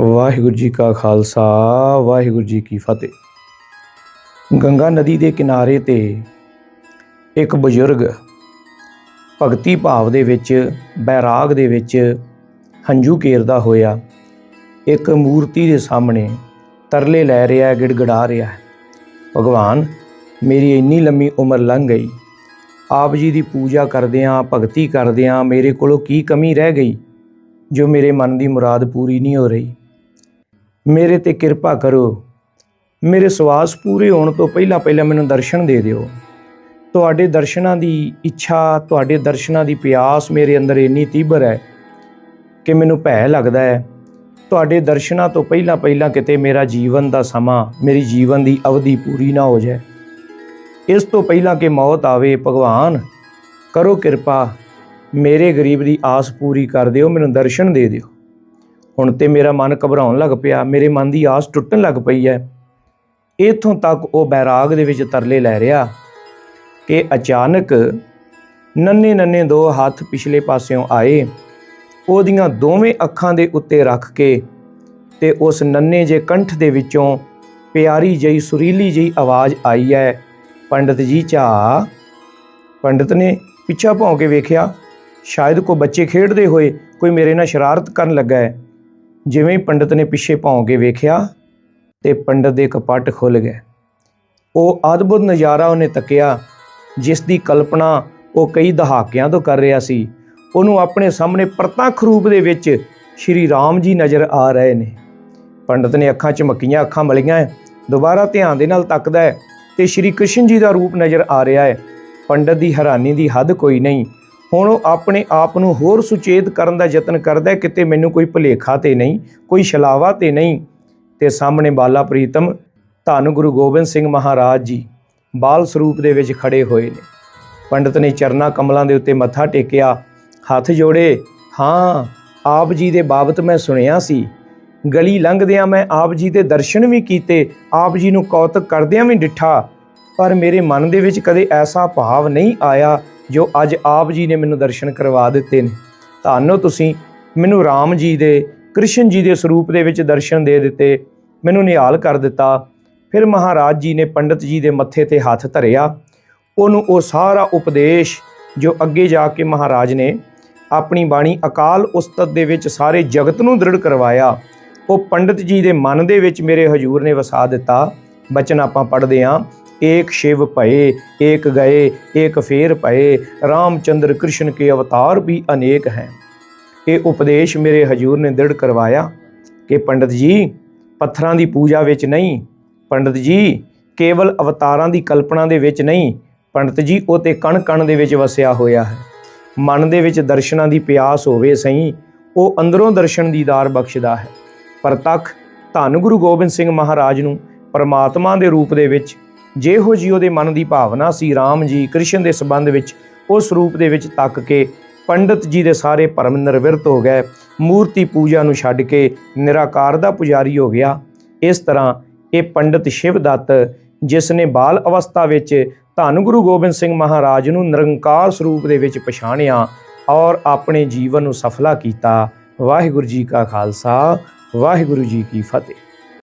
ਵਾਹਿਗੁਰੂ ਜੀ ਕਾ ਖਾਲਸਾ, ਵਾਹਿਗੁਰੂ ਜੀ ਕੀ ਫਤਿਹ। ਗੰਗਾ ਨਦੀ ਦੇ ਕਿਨਾਰੇ ਤੇ ਇੱਕ ਬਜ਼ੁਰਗ ਭਗਤੀ ਭਾਵ ਦੇ ਵਿੱਚ, ਬੈਰਾਗ ਦੇ ਵਿੱਚ ਹੰਝੂ ਕੇਰਦਾ ਹੋਇਆ ਇੱਕ ਮੂਰਤੀ ਦੇ ਸਾਹਮਣੇ ਤਰਲੇ ਲੈ ਰਿਹਾ ਗਿੜਗੜਾ ਰਿਹਾ ਹੈ। ਭਗਵਾਨ, ਮੇਰੀ ਇੰਨੀ ਲੰਮੀ ਉਮਰ ਲੰਘ ਗਈ। ਆਪ ਜੀ ਦੀ ਪੂਜਾ ਕਰਦਿਆਂ, ਭਗਤੀ ਕਰਦਿਆਂ ਮੇਰੇ ਕੋਲੋਂ ਕੀ ਕਮੀ ਰਹਿ ਗਈ, ਜੋ ਮੇਰੇ ਮਨ ਦੀ ਮੁਰਾਦ ਪੂਰੀ ਨਹੀਂ ਹੋ ਰਹੀ? ਮੇਰੇ ਤੇ ਕਿਰਪਾ ਕਰੋ। ਮੇਰੇ ਸਵਾਸ ਪੂਰੇ ਹੋਣ ਤੋਂ ਪਹਿਲਾਂ ਪਹਿਲਾਂ ਮੈਨੂੰ ਦਰਸ਼ਨ ਦੇ ਦਿਓ। ਤੁਹਾਡੇ ਦਰਸ਼ਨਾਂ ਦੀ ਇੱਛਾ, ਤੁਹਾਡੇ ਦਰਸ਼ਨਾਂ ਦੀ ਪਿਆਸ ਮੇਰੇ ਅੰਦਰ ਇੰਨੀ ਤੀਬਰ ਹੈ ਕਿ ਮੈਨੂੰ ਭੈ ਲੱਗਦਾ ਹੈ। ਤੁਹਾਡੇ ਦਰਸ਼ਨਾਂ ਤੋਂ ਪਹਿਲਾਂ ਪਹਿਲਾਂ ਕਿਤੇ ਮੇਰਾ ਜੀਵਨ ਦਾ ਸਮਾਂ, ਮੇਰੀ ਜੀਵਨ ਦੀ ਅਵਧੀ ਪੂਰੀ ਨਾ ਹੋ ਜਾਏ। ਇਸ ਤੋਂ ਪਹਿਲਾਂ ਕਿ ਮੌਤ ਆਵੇ, ਭਗਵਾਨ, ਕਰੋ ਕਿਰਪਾ, ਮੇਰੇ ਗਰੀਬ ਦੀ ਆਸ ਪੂਰੀ ਕਰ ਦਿਓ, ਮੈਨੂੰ ਦਰਸ਼ਨ ਦੇ ਦਿਓ। ਹੁਣ ਤੇ ਮੇਰਾ ਮਨ ਘਬਰਾਉਣ ਲੱਗ ਪਿਆ, ਮੇਰੇ ਮਨ ਦੀ ਆਸ ਟੁੱਟਣ ਲੱਗ ਪਈ ਹੈ ਇਥੋਂ ਤੱਕ ਉਹ ਬੈਰਾਗ ਦੇ ਵਿੱਚ ਤਰਲੇ ਲੈ ਰਿਹਾ ਕਿ ਅਚਾਨਕ ਨੰਨੇ ਨੰਨੇ ਦੋ ਹੱਥ ਪਿਛਲੇ ਪਾਸਿਓਂ ਆਏ, ਉਹਦੀਆਂ ਦੋਵੇਂ ਅੱਖਾਂ ਦੇ ਉੱਤੇ ਰੱਖ ਕੇ ਤੇ ਉਸ ਨੰਨੇ ਜੇ ਕੰਠ ਦੇ ਵਿੱਚੋਂ ਪਿਆਰੀ ਜਈ ਸੁਰੀਲੀ ਜਈ ਆਵਾਜ਼ ਆਈ ਹੈ ਪੰਡਤ ਜੀ, ਚਾ। ਪੰਡਤ ਨੇ ਪਿੱਛਾ ਭੌਂ ਕੇ ਵੇਖਿਆ, ਸ਼ਾਇਦ ਕੋਈ ਬੱਚੇ ਖੇਡਦੇ ਹੋਏ ਕੋਈ ਮੇਰੇ ਨਾਲ ਸ਼ਰਾਰਤ ਕਰਨ ਲੱਗਾ ਹੈ ਜਿਵੇਂ ਹੀ ਪੰਡਤ ਨੇ ਪਿੱਛੇ ਭੌਂ ਕੇ ਵੇਖਿਆ ਤੇ ਪੰਡਤ ਦੇ ਕਪੱਟ ਖੁੱਲ ਗਏ ਉਹ ਅਦਭੁਤ ਨਜ਼ਾਰਾ ਉਹਨੇ ਤੱਕਿਆ, ਜਿਸ ਦੀ ਕਲਪਨਾ ਉਹ ਕਈ ਦਹਾਕਿਆਂ ਤੋਂ ਕਰ ਰਿਹਾ ਸੀ। ਉਹਨੂੰ ਆਪਣੇ ਸਾਹਮਣੇ ਪ੍ਰਤੱਖ ਰੂਪ ਦੇ ਵਿੱਚ ਸ਼੍ਰੀ ਰਾਮ ਜੀ ਨਜ਼ਰ ਆ ਰਹੇ ਨੇ। ਪੰਡਤ ਨੇ ਅੱਖਾਂ ਚਮਕੀਆਂ ਅੱਖਾਂ ਮਲੀਆਂ, ਦੁਬਾਰਾ ਧਿਆਨ ਦੇ ਨਾਲ ਤੱਕਦਾ ਹੈ ਤੇ ਸ਼੍ਰੀ ਕ੍ਰਿਸ਼ਨ ਜੀ ਦਾ ਰੂਪ ਨਜ਼ਰ ਆ ਰਿਹਾ ਹੈ। ਪੰਡਤ ਦੀ ਹੈਰਾਨੀ ਦੀ ਹੱਦ ਕੋਈ ਨਹੀਂ। ਹੁਣ ਉਹ ਆਪਣੇ ਆਪ ਨੂੰ ਹੋਰ ਸੁਚੇਤ ਕਰਨ ਦਾ ਯਤਨ ਕਰਦਾ ਹੈ, ਕਿਤੇ ਮੈਨੂੰ ਕੋਈ ਭੁਲੇਖਾ ਤੇ ਨਹੀਂ, ਕੋਈ ਛਲਾਵਾ ਤੇ ਨਹੀਂ। ਤੇ ਸਾਹਮਣੇ ਬਾਲਾ ਪ੍ਰੀਤਮ, ਧੰਨ ਗੁਰੂ ਗੋਬਿੰਦ ਸਿੰਘ ਮਹਾਰਾਜ ਜੀ, ਬਾਲ ਸਰੂਪ ਦੇ ਵਿੱਚ ਖੜੇ ਹੋਏ ਨੇ। ਪੰਡਤ ਨੇ ਚਰਨਾ ਕਮਲਾਂ ਦੇ ਉੱਤੇ ਮੱਥਾ ਟੇਕਿਆ, ਹੱਥ ਜੋੜੇ, ਹਾਂ, ਆਪ ਜੀ ਦੇ ਬਾਬਤ ਮੈਂ ਸੁਣਿਆ ਸੀ। ਗਲੀ ਲੰਘਦਿਆਂ ਮੈਂ ਆਪ ਜੀ ਦੇ ਦਰਸ਼ਨ ਵੀ ਕੀਤੇ, ਆਪ ਜੀ ਨੂੰ ਕੌਤਕ ਕਰਦਿਆਂ ਵੀ ਡਿੱਠਾ। ਪਰ ਮੇਰੇ ਮਨ ਦੇ ਵਿੱਚ ਕਦੇ ਐਸਾ ਭਾਵ ਨਹੀਂ ਆਇਆ ਜੋ ਅੱਜ ਆਪ ਜੀ ਨੇ ਮੈਨੂੰ ਦਰਸ਼ਨ ਕਰਵਾ ਦਿੱਤੇ ਨੇ। ਧੰਨੋ ਤੁਸੀਂ ਮੈਨੂੰ ਰਾਮ ਜੀ ਦੇ, ਕ੍ਰਿਸ਼ਨ ਜੀ ਦੇ ਸਰੂਪ ਦੇ ਵਿੱਚ ਦਰਸ਼ਨ ਦੇ ਦਿੱਤੇ, ਮੈਨੂੰ ਨਿਹਾਲ ਕਰ ਦਿੱਤਾ। ਫਿਰ ਮਹਾਰਾਜ ਜੀ ਨੇ ਪੰਡਤ ਜੀ ਦੇ ਮੱਥੇ ਤੇ ਹੱਥ ਧਰਿਆ। ਉਹਨੂੰ ਉਹ ਸਾਰਾ ਉਪਦੇਸ਼ ਜੋ ਅੱਗੇ ਜਾ ਕੇ ਮਹਾਰਾਜ ਨੇ ਆਪਣੀ ਬਾਣੀ ਅਕਾਲ ਉਸਤਤ ਦੇ ਵਿੱਚ ਸਾਰੇ ਜਗਤ ਨੂੰ ਦ੍ਰਿੜ ਕਰਵਾਇਆ, ਉਹ ਪੰਡਤ ਜੀ ਦੇ ਮਨ ਦੇ ਵਿੱਚ ਮੇਰੇ ਹਜੂਰ ਨੇ ਵਸਾ ਦਿੱਤਾ। ਬਚਨ ਆਪਾਂ ਪੜ੍ਹਦੇ ਆਂ ਏਕ ਸ਼ਿਵ ਭਏ, ਏਕ ਗਏ, ਏਕ ਫੇਰ ਭਏ, ਰਾਮਚੰਦਰ ਕ੍ਰਿਸ਼ਨ ਕੇ ਅਵਤਾਰ ਵੀ ਅਨੇਕ ਹੈ। ਇਹ ਉਪਦੇਸ਼ ਮੇਰੇ ਹਜੂਰ ਨੇ ਦ੍ਰਿੜ ਕਰਵਾਇਆ ਕਿ ਪੰਡਤ ਜੀ, ਪੱਥਰਾਂ ਦੀ ਪੂਜਾ ਵਿੱਚ ਨਹੀਂ, ਪੰਡਤ ਜੀ, ਕੇਵਲ ਅਵਤਾਰਾਂ ਦੀ ਕਲਪਨਾ ਦੇ ਵਿੱਚ ਨਹੀਂ, ਪੰਡਤ ਜੀ, ਉਹ ਤੇ ਕਣ ਕਣ ਦੇ ਵਿੱਚ ਵਸਿਆ ਹੋਇਆ ਹੈ। ਮਨ ਦੇ ਵਿੱਚ ਦਰਸ਼ਨਾਂ ਦੀ ਪਿਆਸ ਹੋਵੇ ਸਹੀ, ਉਹ ਅੰਦਰੋਂ ਦਰਸ਼ਨ ਦੀਦਾਰ ਬਖਸ਼ਦਾ ਹੈ। ਪ੍ਰਤੱਖ ਧੰਨ ਗੁਰੂ ਗੋਬਿੰਦ ਸਿੰਘ ਮਹਾਰਾਜ ਨੂੰ ਪਰਮਾਤਮਾ ਦੇ ਰੂਪ ਦੇ ਵਿੱਚ ਜਿਹੋ ਜੀ ਉਹਦੇ ਮਨ ਦੀ ਭਾਵਨਾ ਸੀ RAM ਜੀ ਕ੍ਰਿਸ਼ਨ ਦੇ ਸੰਬੰਧ ਵਿੱਚ ਉਸ ਰੂਪ ਦੇ ਵਿੱਚ ਤੱਕ ਕੇ ਪੰਡਤ ਜੀ ਦੇ ਸਾਰੇ ਭਰਮ ਨਿਰਵਿਰਤ ਹੋ ਗਏ। ਮੂਰਤੀ ਪੂਜਾ ਨੂੰ ਛੱਡ ਕੇ ਨਿਰਾਕਾਰ ਦਾ ਪੁਜਾਰੀ ਹੋ ਗਿਆ। ਇਸ ਤਰ੍ਹਾਂ ਇਹ ਪੰਡਤ ਸ਼ਿਵਦੱਤ ਜਿਸ ਨੇ ਬਾਲ ਅਵਸਥਾ ਵਿੱਚ ਧੰਨ ਗੁਰੂ ਗੋਬਿੰਦ ਸਿੰਘ ਮਹਾਰਾਜ ਨੂੰ ਨਿਰੰਕਾਰ ਸਰੂਪ ਦੇ ਵਿੱਚ ਪਛਾਣਿਆ ਔਰ ਆਪਣੇ ਜੀਵਨ ਨੂੰ ਸਫਲਾ ਕੀਤਾ। ਵਾਹਿਗੁਰੂ ਜੀ ਕਾ ਖਾਲਸਾ, ਵਾਹਿਗੁਰੂ ਜੀ ਕੀ ਫਤਿਹ।